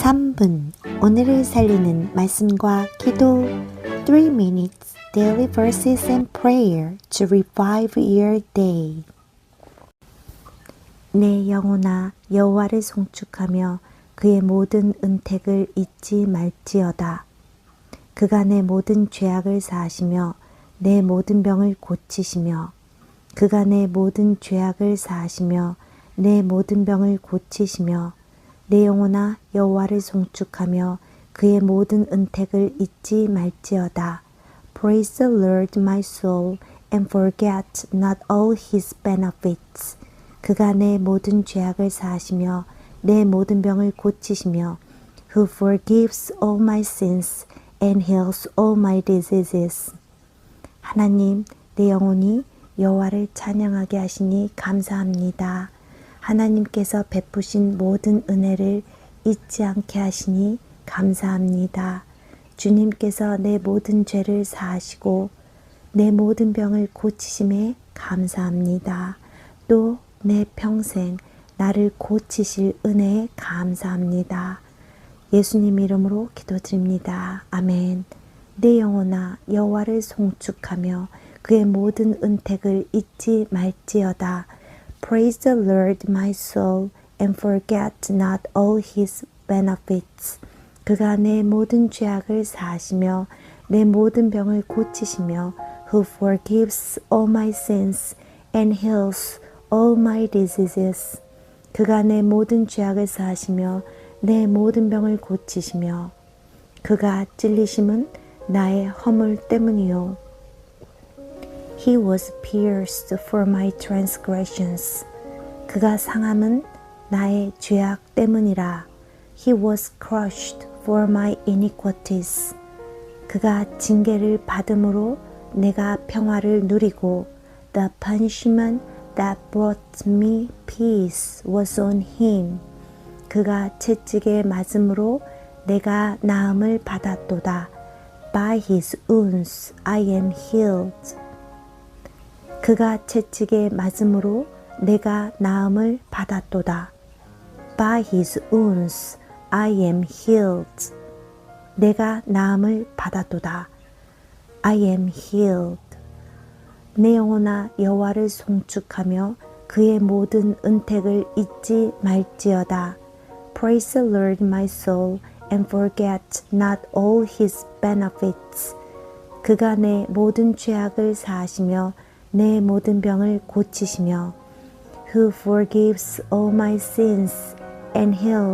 3분. 오늘을 살리는 말씀과 기도. 3 minutes daily verses and prayer to revive your day. 내 영혼아 여호와를 송축하며 그의 모든 은택을 잊지 말지어다. 그가 내 모든 죄악을 사하시며 내 모든 병을 고치시며 그가 내 모든 죄악을 사하시며 내 모든 병을 고치시며 내 영혼아 여호와를 송축하며 그의 모든 은택을 잊지 말지어다. Praise the Lord my soul and forget not all his benefits. 그가 내 모든 죄악을 사하시며 내 모든 병을 고치시며 who forgives all my sins and heals all my diseases. 하나님, 내 영혼이 여호와를 찬양하게 하시니 감사합니다. 하나님께서 베푸신 모든 은혜를 잊지 않게 하시니 감사합니다. 주님께서 내 모든 죄를 사하시고 내 모든 병을 고치심에 감사합니다. 또 내 평생 나를 고치실 은혜에 감사합니다. 예수님 이름으로 기도드립니다. 아멘. 내 영혼아 여호와를 송축하며 그의 모든 은택을 잊지 말지어다. Praise the Lord my soul and forget not all his benefits. 그가 내 모든 죄악을 사하시며 내 모든 병을 고치시며 who forgives all my sins and heals all my diseases. 그가 내 모든 죄악을 사하시며 내 모든 병을 고치시며 그가 찔리심은 나의 허물 때문이요. He was pierced for my transgressions. 그가 상함은 나의 죄악 때문이라. He was crushed for my iniquities. 그가 징계를 받음으로 내가 평화를 누리고 the punishment that brought me peace was on him. 그가 채찍에 맞음으로 내가 나음을 받았도다. By his wounds I am healed. 그가 채찍에 맞음으로 내가 나음을 받았도다. By his wounds I am healed. 내가 나음을 받았도다. I am healed. 내 영혼아 여호와를 송축하며 그의 모든 은택을 잊지 말지어다. Praise the Lord my soul and forget not all his benefits. 그가 내 모든 죄악을 사하시며 내 모든 병을 고치시며 who forgives all my sins and heals